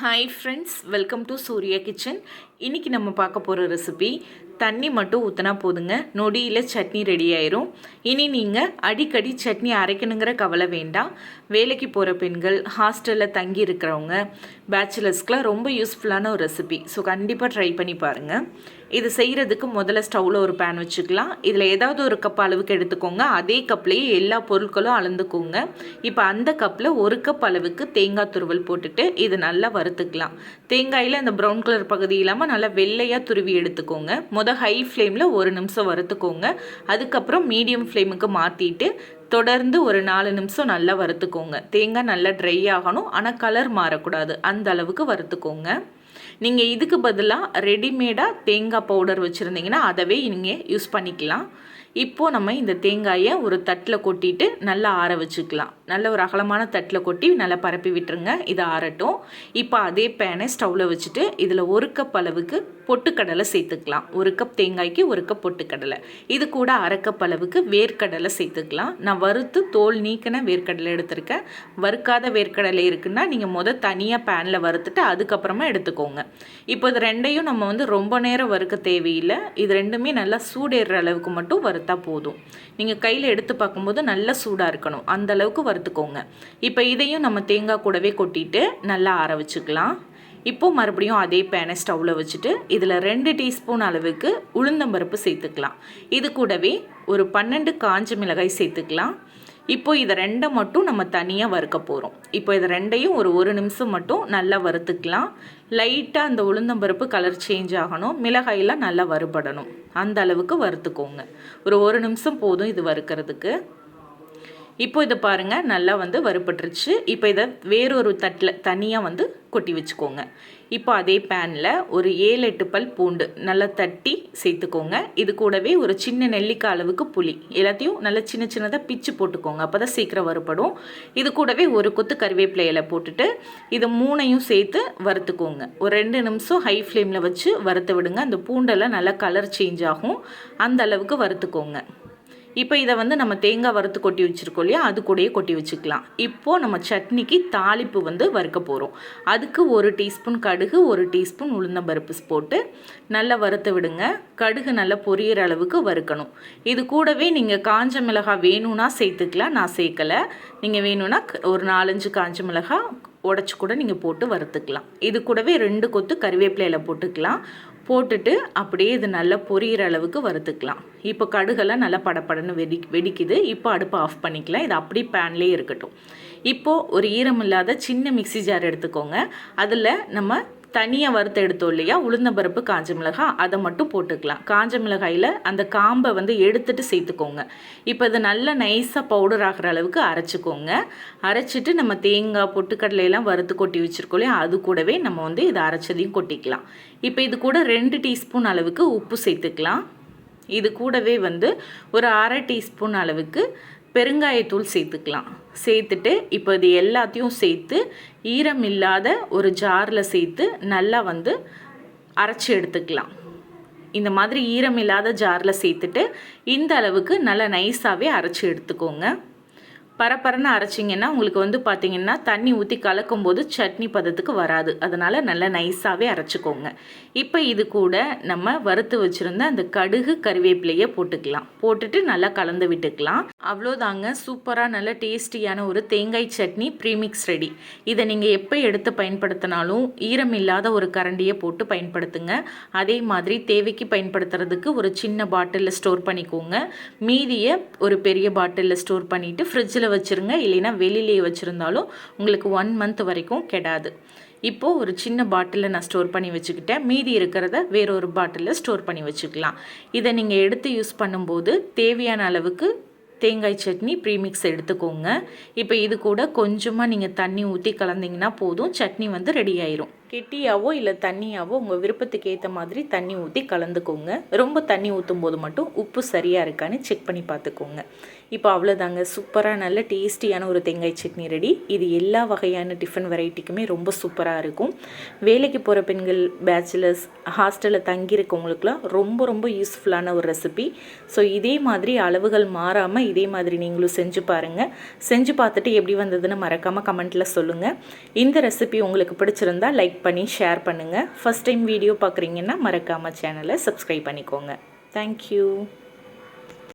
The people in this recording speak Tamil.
Hi friends welcome to Surya kitchen இன்றைக்கி நம்ம பார்க்க போகிற ரெசிபி தண்ணி மட்டும் ஊற்றினா போதுங்க. நொடியில் சட்னி ரெடி ஆயிரும். இனி நீங்கள் அடிக்கடி சட்னி அரைக்கணுங்கிற கவலை வேண்டாம். வேலைக்கு போகிற பெண்கள் ஹாஸ்டலில் தங்கி இருக்கிறவங்க பேச்சுலர்ஸ்க்கெலாம் ரொம்ப யூஸ்ஃபுல்லான ஒரு ரெசிபி ஸோ கண்டிப்பாக ட்ரை பண்ணி பாருங்கள் இது செய்கிறதுக்கு முதல்ல ஸ்டவ்வில் ஒரு பேன் வச்சுக்கலாம். இதில் ஏதாவது ஒரு கப் அளவுக்கு எடுத்துக்கோங்க. அதே கப்லேயே எல்லா பொருட்களும் அளந்துக்கோங்க. இப்போ அந்த கப்பில் ஒரு கப் அளவுக்கு தேங்காய் துருவல் போட்டுட்டு இது நல்லா வறுத்துக்கலாம். தேங்காயில் அந்த ப்ரௌன் கலர் பகுதி இல்லாமல் நல்லா வெள்ளையாக துருவி எடுத்துக்கோங்க. மொதல் ஹை ஃப்ளேமில் ஒரு நிமிஷம் வறுத்துக்கோங்க. அதுக்கப்புறம் மீடியம் ஃப்ளேமுக்கு மாற்றிட்டு தொடர்ந்து ஒரு நாலு நிமிஷம் நல்லா வறுத்துக்கோங்க. தேங்காய் நல்லா ட்ரை ஆகணும். ஆனால் கலர் மாறக்கூடாது. அந்த அளவுக்கு வறுத்துக்கோங்க. நீங்கள் இதுக்கு பதிலாக ரெடிமேடாக தேங்காய் பவுடர் வச்சுருந்தீங்கன்னா அதவே நீங்கள் யூஸ் பண்ணிக்கலாம். இப்போது நம்ம இந்த தேங்காயை ஒரு தட்டில் கொட்டிட்டு நல்லா ஆற வச்சுக்கலாம். நல்ல ஒரு அகலமான தட்டில் கொட்டி நல்லா பரப்பி விட்டுருங்க. இதை ஆறட்டும். இப்போ அதே பேனை ஸ்டவ்வில் வச்சுட்டு இதில் ஒரு கப் அளவுக்கு பொட்டுக்கடலை சேர்த்துக்கலாம். ஒரு கப் தேங்காய்க்கு ஒரு கப் பொட்டுக்கடலை. இது கூட அரை கப் அளவுக்கு வேர்க்கடலை சேர்த்துக்கலாம். நான் வறுத்து தோல் நீக்கின வேர்க்கடலை எடுத்திருக்கேன். வறுக்காத வேர்க்கடலை இருக்குன்னா நீங்கள் மொதல் தனியாக பேனில் வறுத்துட்டு அதுக்கப்புறமா எடுத்துக்கோங்க. இப்போ இது ரெண்டையும் நம்ம வந்து ரொம்ப நேரம் வறுக்க தேவையில்லை. இது ரெண்டுமே நல்லா சூடேற அளவுக்கு மட்டும் வறுத்தா போதும். நீங்கள் கையில் எடுத்து பார்க்கும்போது நல்லா சூடாக இருக்கணும். அந்த அளவுக்கு வறுத்துக்கோங்க. இப்போ இதையும் நம்ம தேங்காய் கூடவே கொட்டிட்டு நல்லா ஆற வச்சுக்கலாம். இப்போது மறுபடியும் அதே பேனை ஸ்டவ்வில் வச்சுட்டு இதில் ரெண்டு டீஸ்பூன் அளவுக்கு உளுந்தம்பருப்பு சேர்த்துக்கலாம். இது கூடவே ஒரு பன்னெண்டு காஞ்ச மிளகாய் சேர்த்துக்கலாம். இப்போ இதை ரெண்டை மட்டும் நம்ம தனியாக வறுக்க போகிறோம் இப்போ இதை ரெண்டையும் ஒரு ஒரு நிமிஷம் மட்டும் நல்லா வறுத்துக்கலாம். லைட்டாக அந்த உளுந்தம்பருப்பு கலர் சேஞ்ச் ஆகணும். மிளகாயெல்லாம் நல்லா வறுபடணும். அந்த அளவுக்கு வறுத்துக்கோங்க. ஒரு ஒரு நிமிஷம் போதும் இது வறுக்கிறதுக்கு. இப்போ இதை பாருங்கள் நல்லா வந்து வறுபட்டுருச்சு. இப்போ இதை வேறொரு தட்டில் தனியாக வந்து கொட்டி வச்சுக்கோங்க. இப்போ அதே பேனில் ஒரு ஏழு எட்டு பல் பூண்டு நல்லா தட்டி சேர்த்துக்கோங்க. இது கூடவே ஒரு சின்ன நெல்லிக்காய் அளவுக்கு புளி. எல்லாத்தையும் நல்லா சின்ன சின்னதாக பிச்சு போட்டுக்கோங்க. அப்போ தான் சீக்கிரம் வறுபடும். இது கூடவே ஒரு கொத்து கருவேப்பிலையில் போட்டுட்டு இது மூணையும் சேர்த்து வறுத்துக்கோங்க. ஒரு ரெண்டு நிமிஷம் ஹை ஃப்ளேமில் வச்சு வறுத்து விடுங்க. அந்த பூண்டெல்லாம் நல்லா கலர் சேஞ்ச் ஆகும். அந்த அளவுக்கு வறுத்துக்கோங்க. இப்போ இதை வந்து நம்ம தேங்காய் வறுத்து கொட்டி வச்சுருக்கோம் இல்லையா? அது கூடயே கொட்டி வச்சுக்கலாம். இப்போது நம்ம சட்னிக்கு தாளிப்பு வந்து வறுக்க போகிறோம் அதுக்கு ஒரு டீஸ்பூன் கடுகு ஒரு டீஸ்பூன் உளுந்தம்பருப்பு போட்டு நல்லா வறுத்து விடுங்க. கடுகு நல்லா பொரியிற அளவுக்கு வறுக்கணும். இது கூடவே நீங்கள் காஞ்ச மிளகாய் வேணும்னா சேர்த்துக்கலாம். நான் சேர்க்கலை. நீங்கள் வேணும்னா ஒரு நாலஞ்சு காஞ்ச மிளகாய் உடச்சி கூட நீங்கள் போட்டு வறுத்துக்கலாம். இது கூடவே ரெண்டு கொத்து கருவேப்பிலையில் போட்டுக்கலாம். போட்டுட்டு அப்படியே இது நல்லா பொரியிற அளவுக்கு வறுத்துக்கலாம். இப்போ கடுகெல்லாம் நல்லா படப்படன்னு வெடி வெடிக்குது. இப்போ அடுப்பை ஆஃப் பண்ணிக்கலாம். இது அப்படி பேன்லேயே இருக்கட்டும். இப்போது ஒரு ஈரமில்லாத சின்ன மிக்சி ஜார் எடுத்துக்கோங்க. அதில் நம்ம தனியாக வறுத்து எடுத்தோம் இல்லையா? உளுந்தம்பருப்பு காஞ்ச மிளகாய் அதை மட்டும் போட்டுக்கலாம். காஞ்ச மிளகாயில் அந்த காம்பை வந்து எடுத்துட்டு சேர்த்துக்கோங்க. இப்போ இது நல்லா நைஸாக பவுடர் ஆகிற அளவுக்கு அரைச்சிக்கோங்க. அரைச்சிட்டு நம்ம தேங்காய் பொட்டுக்கடலையெல்லாம் வறுத்து கொட்டி வச்சுருக்கோம் இல்லையா? அது கூடவே நம்ம வந்து இதை அரைச்சதையும் கொட்டிக்கலாம். இப்போ இது கூட ரெண்டு டீஸ்பூன் அளவுக்கு உப்பு சேர்த்துக்கலாம். இது கூடவே வந்து ஒரு அரை டீஸ்பூன் அளவுக்கு பெருங்காயத்தூள் சேர்த்துக்கலாம். சேர்த்துட்டு இப்போ இது எல்லாத்தையும் சேர்த்து ஈரம் இல்லாத ஒரு ஜாரில் சேர்த்து நல்லா வந்து அரைச்சி எடுத்துக்கலாம். இந்த மாதிரி ஈரம் இல்லாத ஜாரில் சேர்த்துட்டு இந்த அளவுக்கு நல்லா நைஸாகவே அரைச்சி எடுத்துக்கோங்க. பரப்பரன்னு அரைச்சிங்கன்னா உங்களுக்கு வந்து பார்த்திங்கன்னா தண்ணி ஊற்றி கலக்கும் போது சட்னி பதத்துக்கு வராது. அதனால் நல்லா நைஸாகவே அரைச்சிக்கோங்க. இப்போ இது கூட நம்ம வறுத்து வச்சுருந்த அந்த கடுகு கருவேப்பிலையே போட்டுக்கலாம். போட்டுட்டு நல்லா கலந்து விட்டுக்கலாம். அவ்வளோதாங்க. சூப்பராக நல்ல டேஸ்டியான ஒரு தேங்காய் சட்னி ப்ரீமிக்ஸ் ரெடி. இதை நீங்கள் எப்போ எடுத்து பயன்படுத்தினாலும் ஈரம் இல்லாத ஒரு கரண்டியை போட்டு பயன்படுத்துங்க. அதே மாதிரி தேவைக்கு பயன்படுத்துறதுக்கு ஒரு சின்ன பாட்டிலில் ஸ்டோர் பண்ணிக்கோங்க. மீதியை ஒரு பெரிய பாட்டிலில் ஸ்டோர் பண்ணிவிட்டு ஃப்ரிட்ஜில் வச்சுருங்க. இல்லைன்னா வெளியிலேயே வச்சுருந்தாலும் உங்களுக்கு ஒன் மந்த் வரைக்கும் கெடாது. இப்போது ஒரு சின்ன பாட்டிலில் நான் ஸ்டோர் பண்ணி வச்சுக்கிட்டேன். மீதி இருக்கிறத வேறொரு பாட்டிலில் ஸ்டோர் பண்ணி வச்சுக்கலாம். இதை நீங்கள் எடுத்து யூஸ் பண்ணும்போது தேவையான அளவுக்கு தேங்காய் சட்னி ப்ரீமிக்ஸ் எடுத்துக்கோங்க. இப்போ இது கூட கொஞ்சமாக நீங்கள் தண்ணி ஊற்றி கலந்தீங்கன்னா போதும். சட்னி வந்து ரெடி ஆயிரும். கெட்டியாவோ இல்லை தண்ணியாவோ உங்கள் விருப்பத்துக்கு ஏற்ற மாதிரி தண்ணி ஊற்றி கலந்துக்கோங்க. ரொம்ப தண்ணி ஊற்றும் போது மட்டும் உப்பு சரியாக இருக்கான்னு செக் பண்ணி பார்த்துக்கோங்க இப்போ அவ்வளோதாங்க சூப்பராக நல்ல டேஸ்டியான ஒரு தேங்காய் சட்னி ரெடி இது எல்லா வகையான டிஃபன் வெரைட்டிக்குமே ரொம்ப சூப்பராக இருக்கும். வேலைக்கு போகிற பெண்கள் பேச்சுலர்ஸ் ஹாஸ்டலில் தங்கியிருக்கவங்களுக்குலாம் ரொம்ப ரொம்ப யூஸ்ஃபுல்லான ஒரு ரெசிபி ஸோ இதே மாதிரி அளவுகள் மாறாமல் இதே மாதிரி நீங்களும் செஞ்சு பாருங்கள் செஞ்சு பார்த்துட்டு எப்படி வந்ததுன்னு மறக்காமல் கமெண்ட்டில் சொல்லுங்கள் இந்த ரெசிபி உங்களுக்கு பிடிச்சிருந்தா லைக் லைக் பண்ணி ஷேர் பண்ணுங்கள் ஃபஸ்ட் டைம் வீடியோ பார்க்குறீங்கன்னா மறக்காமல் சேனலை சப்ஸ்கிரைப் பண்ணிக்கோங்க. தேங்க்யூ